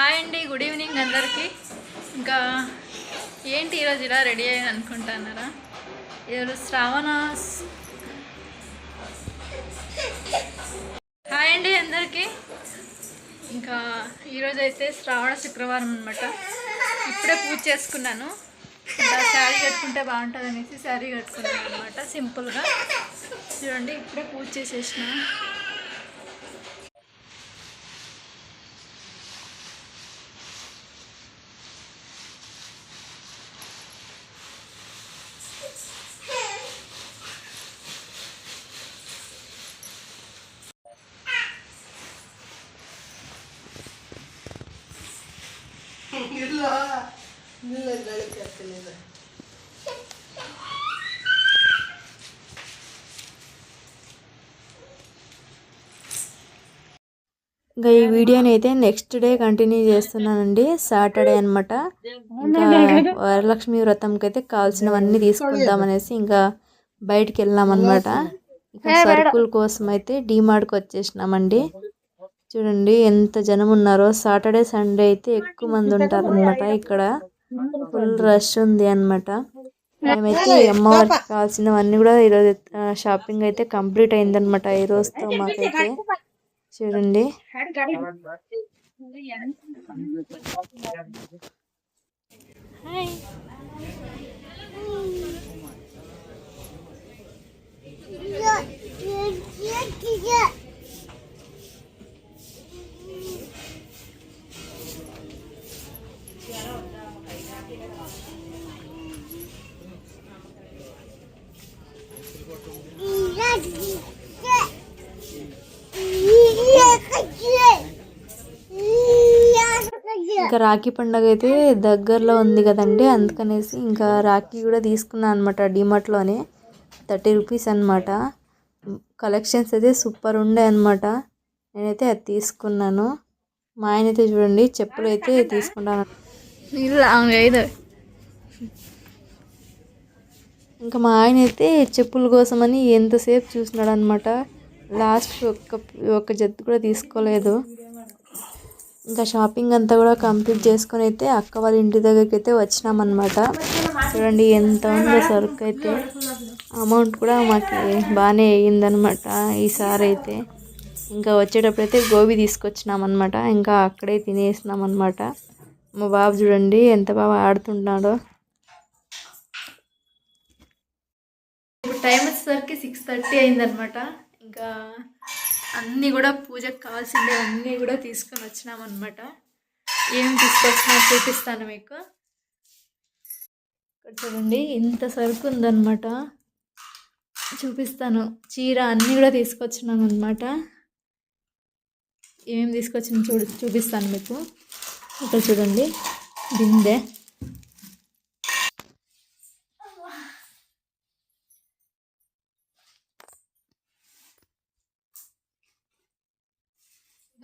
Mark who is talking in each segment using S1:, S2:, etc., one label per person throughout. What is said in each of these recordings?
S1: Hi అండి good evening అందరికీ. ఇంకా ఏంటి ఈరోజు ఇలా రెడీ అయ్యి అనుకుంటున్నారా? ఈరోజు శ్రావణ హాయ్ అండి అందరికీ. ఇంకా ఈరోజు అయితే శ్రావణ శుక్రవారం అనమాట ఇప్పుడే పూజ చేసుకున్నాను. ఇంకా శారీ కట్టుకుంటే బాగుంటుంది అనేసి శారీ కట్టుకున్నాను అనమాట సింపుల్గా. చూడండి ఇప్పుడే పూజ చేసేసిన.
S2: ಇಲ್ಲ ಇಲ್ಲ ಗಳಿಕೆ ಆಗ್ತಿಲ್ಲ
S3: ఇంకా ఈ వీడియోని అయితే నెక్స్ట్ డే కంటిన్యూ చేస్తున్నానండి సాటర్డే అన్నమాట ఇంకా వరలక్ష్మి వ్రతంకి అయితే కావాల్సినవన్నీ తీసుకుందామనేసి ఇంకా బయటికి వెళ్ళాం అనమాట ఇంకా సరుకుల కోసం అయితే డీమార్ట్కి వచ్చేసినామండి చూడండి ఎంత జనం ఉన్నారో సాటర్డే సండే అయితే ఎక్కువ మంది ఉంటారు అనమాట ఇక్కడ. ఫుల్ రష్ ఉంది అన్నమాట. మేమైతే అమ్మవారికి కావాల్సినవన్నీ కూడా ఈరోజు షాపింగ్ అయితే కంప్లీట్ అయిందనమాట ఈ రోజుతో మాకైతే చూడండి. ఇంకా రాఖీ పండగ అయితే దగ్గరలో ఉంది కదండి. అందుకనేసి ఇంకా రాఖీ కూడా తీసుకున్నాను అనమాట డిమార్ట్లోనే. థర్టీ రూపీస్ అనమాట కలెక్షన్స్ అయితే సూపర్ ఉండే అనమాట నేనైతే అది తీసుకున్నాను. మా ఆయన అయితే చూడండి చెప్పులు అయితే తీసుకుంటాను. ఇంకా మా ఆయన అయితే చెప్పుల కోసమని ఎంతసేపు చూసినాడు అనమాట లాస్ట్ ఒక్క ఒక్క జత్తు కూడా తీసుకోలేదు. ఇంకా షాపింగ్ అంతా కూడా కంప్లీట్ చేసుకొని అయితే అక్క వాళ్ళ ఇంటి దగ్గరికి అయితే వచ్చినామన్నమాట. చూడండి ఎంత ఉందో సరుకు అయితే. అమౌంట్ కూడా మాకు బాగానే అయ్యిందనమాట ఈసారి అయితే. ఇంకా వచ్చేటప్పుడు అయితే గోబీ తీసుకొచ్చినామన్నమాట. ఇంకా అక్కడే తినేసినాం అనమాట మా బాబు చూడండి ఎంత బాగా ఆడుతుంటున్నాడో
S1: ఇప్పుడు టైం వచ్చేసరికి సిక్స్ థర్టీ అయిందనమాట ఇంకా అన్నీ కూడా పూజకు కావాల్సిందే అన్నీ కూడా తీసుకొని వచ్చినాం అనమాట ఏం తీసుకొచ్చినా చూపిస్తాను మీకు. ఇక్కడ చూడండి ఇంత సరుకు ఉందన్నమాట. చూపిస్తాను. చీర అన్నీ కూడా తీసుకొచ్చినాను అనమాట ఏమేమి తీసుకొచ్చిన చూడు చూపిస్తాను మీకు. ఇక్కడ చూడండి బిందె.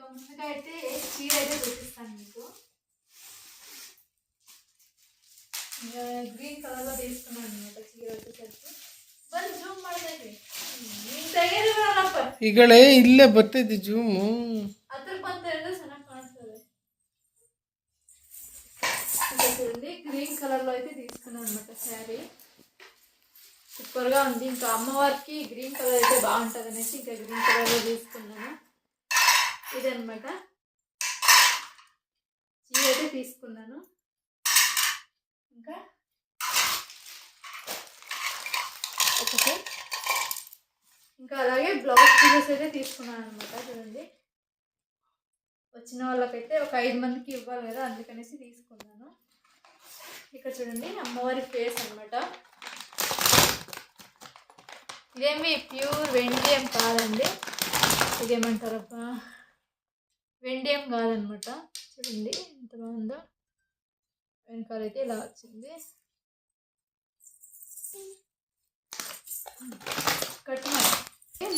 S1: ముందుగా అయితే చీర అయితే చూపిస్తాను మీకు ఇంకా గ్రీన్ కలర్లో తీసుకున్నాను అనమాట చీర వచ్చేసరికి ಬಂದು ಜೂಮ್ ಮಾಡ್ತೈತಿ ನಿನ್ ತೆಗೆದು ಬಿಡೋಣಪ್ಪ
S2: ಈಗಲೇ ಇಲ್ಲೇ ಬರ್ತೈತಿ ಜೂಮು
S1: ಅದ್ರ ಬಂತ ಹೇಳಿದ್ರೆ ಚೆನ್ನಾಗಿ ಕಾಣಿಸ್ತದೆ ఇంకా చూడండి గ్రీన్ కలర్లో అయితే తీసుకున్నాను అనమాట శారీ సూపర్గా ఉంది ఇంకా అమ్మవారికి గ్రీన్ కలర్ అయితే బాగుంటుంది అనేసి ఇంకా గ్రీన్ కలర్లో తీసుకున్నాను ఇదనమాట చీర అయితే తీసుకున్నాను. ఇంకా ఒకటి. ఇంకా అలాగే బ్లౌజ్ పీసెస్ అయితే తీసుకున్నాను అనమాట చూడండి. వచ్చిన వాళ్ళకైతే ఒక ఐదు మందికి ఇవ్వాలి కదా అందుకనేసి తీసుకున్నాను. ఇక్కడ చూడండి అమ్మవారి ఫేస్ అనమాట ఇదేమి ప్యూర్ వెండి ఏం కాదండి. ఇదేమంటారబ్బా? వెండి ఏం కాదనమాట. చూడండి ఎంత బాగుందో. వెనకాల అయితే ఇలా వచ్చింది. కట్టిన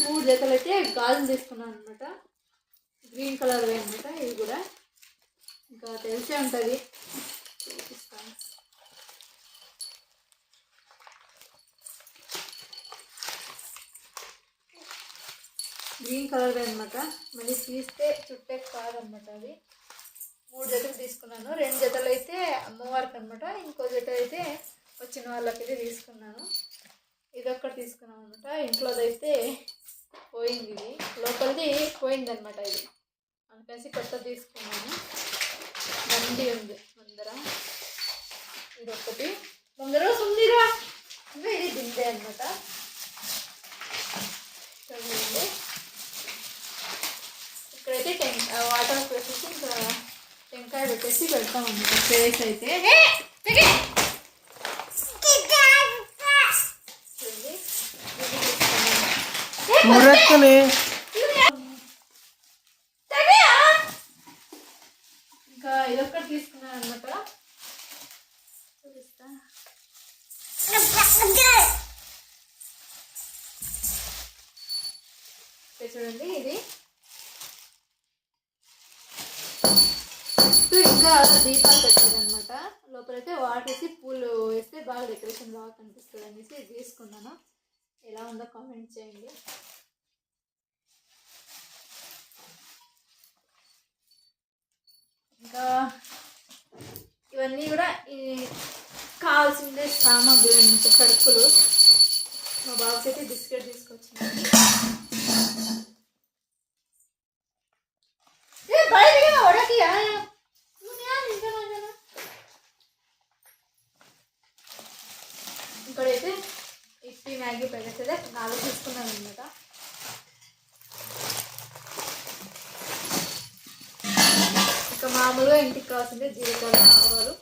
S1: మూడు జతలు అయితే గాజులు తీసుకున్నాను అనమాట గ్రీన్ కలర్ అనమాట ఇవి కూడా. ఇంకా తెలిసే ఉంటుంది చూపిస్తాను గ్రీన్ కలర్ అనమాట మళ్ళీ తీస్తే చుట్టే కాదనమాట అది మూడు జతలు తీసుకున్నాను. రెండు జతలు అయితే అమ్మవారికి అనమాట ఇంకో జత అయితే వచ్చిన వాళ్ళకి అయితే తీసుకున్నాను. ఇది ఒక్కటి తీసుకున్నాను అనమాట ఇంట్లోదైతే పోయింది ఇది. లోపలిది పోయింది అనమాట ఇది. అందుకని కొత్తది తీసుకున్నాను. బండి ఉంది ముందర. ఇది ఒకటి ముందర సుందిరా. ఇంకా ఇది దిందే అనమాట చూడండి ఇక్కడైతే టెం వాటర్ పెట్టేసి ఇంకా టెంకాయ పెట్టేసి పెడతాం అనమాట ప్లేస్ అయితే.
S2: మురక్కనే
S1: ఇంకా ఇదొక్కటి తీసుకున్నాను అనమాట చూపిస్తా. చూడండి ఇది. ఇంకా దీపాలు పెట్టారనమాట లోపలైతే వాటర్ వేసి పూలు వేస్తే బాగా డెకరేషన్ బాగా కనిపిస్తుంది అనేసి తీసుకున్నాను. ఎలా ఉందో కామెంట్ చేయండి. ఇంకా ఇవన్నీ కూడా ఈ కావాల్సిందే సామాగ్రి సరుకులు మా బాబుకి అయితే బిస్కెట్ తీసుకొచ్చింది ఏ బయటికి రా, ఒడకి ఆ. నువ్వు యా, ఇంకా నా జన. ఇక్కడైతే ఇప్పి మ్యాగీ ప్యాకెట్స్ అయితే నాలుగు తీసుకున్నాను అనమాట ఇక మామూలుగా ఇంటికి కావాల్సిందే జీలకర్ర ఆవాలు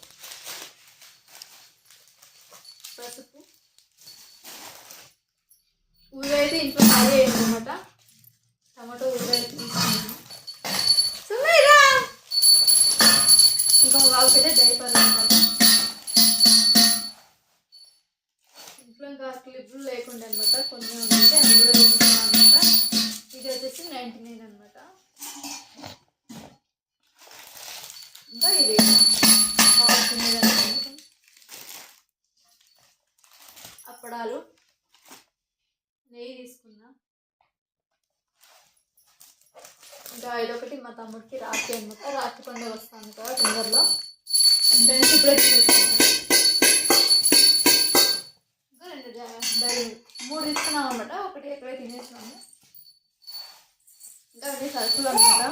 S1: పసుపు. ఊరిగా అయితే ఇంట్లో ఖాళీ అయింది అనమాట టమాటో ఊరిగా అయితే తీసుకున్నాను ఇంకా వాళ్ళకైతే డైపర్ అనమాట అప్పడాలు నెయ్యి తీసుకున్నా ఇంకా ఇదొకటి మా తమ్ముడికి రాఖీ అనమాట రాఖీ పండుగ వస్తాను కదా తొందరలో. ఇంటర్నెట్ ఇప్పుడే తీసుకున్నాను ఇంకా రెండు డైరీ మూడు తీసుకున్నాం అనమాట ఒకటి ఎక్కడే తినేసినాము. ఇంకా అన్ని సరుకులు అనమాట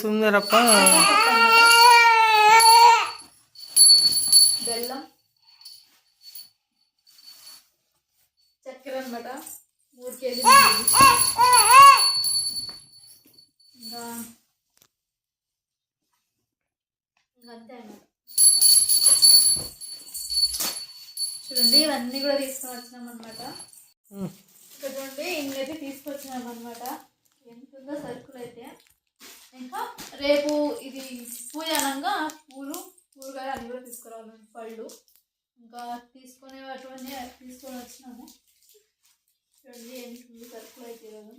S2: సుందరప్ప.
S1: బెల్లం. చక్కెర అనమాట మూడు కేజీలు ఇంకా అంతే అన్నమాట. చూడండి ఇవన్నీ కూడా తీసుకొని వచ్చినాం అనమాట ఇక్కడ చూడండి ఇన్నైతే తీసుకొచ్చినాం అనమాట ఎంత ఉందో సరుకులు అయితే. ఇంకా రేపు ఇది పూజ అనగా పూలు కూరగాయలు అన్నీ కూడా తీసుకురావాలి పళ్ళు ఇంకా తీసుకునే అటువంటి తీసుకొని వచ్చినాము చూడండి ఎంత ఉంది సరుకులు అయితే కదా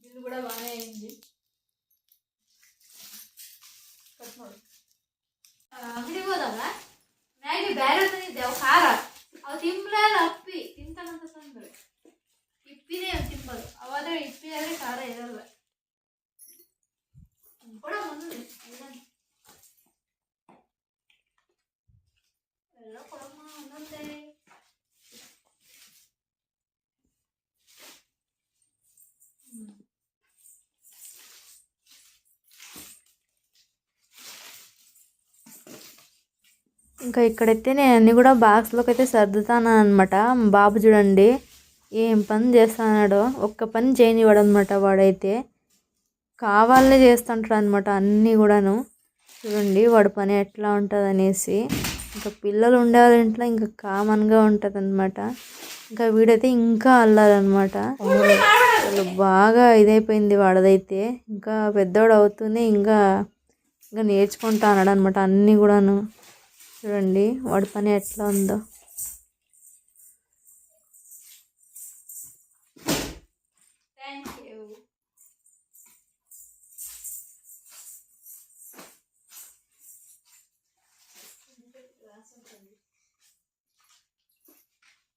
S1: బిల్లు కూడా బాగానే అయింది కట్నోడు ಅಂಗಡಿಗೆ ಹೋದಾಗ ಮ್ಯಾಗಿ ಬೇರೆ ತಂದಿದ್ದೆ ಖಾರ ಅವು ತಿಂಬಲಲ್ಲ ಅಪ್ಪಿ ತಿಂತಾನಂತ ತಂದ್ರೆ ಇಪ್ಪಿನೇ ಅವು ತಿಂಬಲು ಅವಾದ್ರೆ ಇಪ್ಪಿ ಆದ್ರೆ
S3: ఇంకా ఇక్కడైతే నేను అన్నీ కూడా బాక్స్లోకి అయితే సర్దుతాను అనమాట బాబు చూడండి ఏం పని చేస్తున్నాడో ఒక్క పని చేయనివాడు అనమాట వాడైతే. కావాలనే చేస్తుంటాడు అనమాట అన్నీ కూడాను. చూడండి వాడి పని ఎట్లా ఉంటుంది అనేసి ఇంకా పిల్లలు ఉండే వాళ్ళ ఇంట్లో ఇంకా కామన్గా ఉంటుంది అనమాట ఇంకా వీడైతే ఇంకా అల్లారనమాట అసలు బాగా ఇదైపోయింది వాడదైతే. ఇంకా పెద్దోడు అవుతూనే ఇంకా ఇంకా నేర్చుకుంటా అన్నాడు అనమాట అన్నీ కూడాను. చూడండి వాడి పని ఎట్లా ఉందో
S1: థ్యాంక్ యూ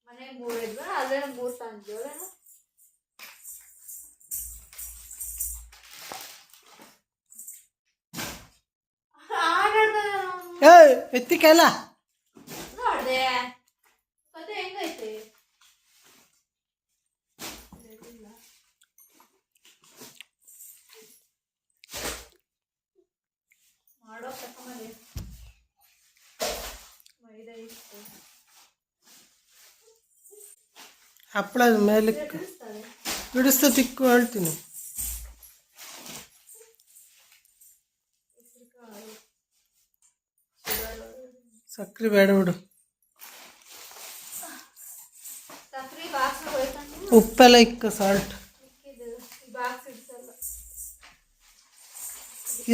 S1: ಮನೆ ಮೂಡಿದ್ವ ಅದೇ ಮೂರ್ ತಂದಿದ್ದೇವೆ
S2: ಎತ್ತಿಕೆಲ್ಲ
S1: ನೋಡ್ದೆ.
S2: ಹಪ್ಪಳದ ಮೇಲೆ ಬಿಡಿಸ್ತಾ ತಿಕ್ಕು ಹೇಳ್ತೀನಿ. ಸಾಲ್ಟ್
S1: ಇದು ಈ ಬಾಕ್ಸ್ ಇಡ್ಸಲ್ಲ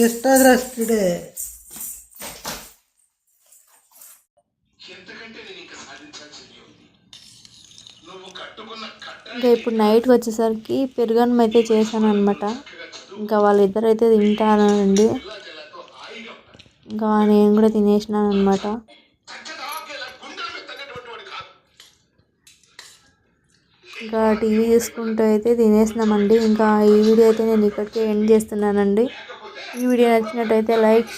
S2: ಎಷ್ಟಾದ್ರೆ ಅಷ್ಟಿಡೆ
S3: ఇంకా ఇప్పుడు నైట్కి వచ్చేసరికి పెరుగన్నం అయితే చేశాను అనమాట ఇంకా వాళ్ళిద్దరు అయితే తింటానండి ఇంకా నేను కూడా తినేసినాను అనమాట ఇంకా టీవీ చూసుకుంటూ అయితే తినేసినామండి. ఇంకా ఈ వీడియో అయితే నేను ఇక్కడికే ఎండ్ చేస్తున్నానండి. ఈ వీడియో నచ్చినట్టయితే లైక్ షేర్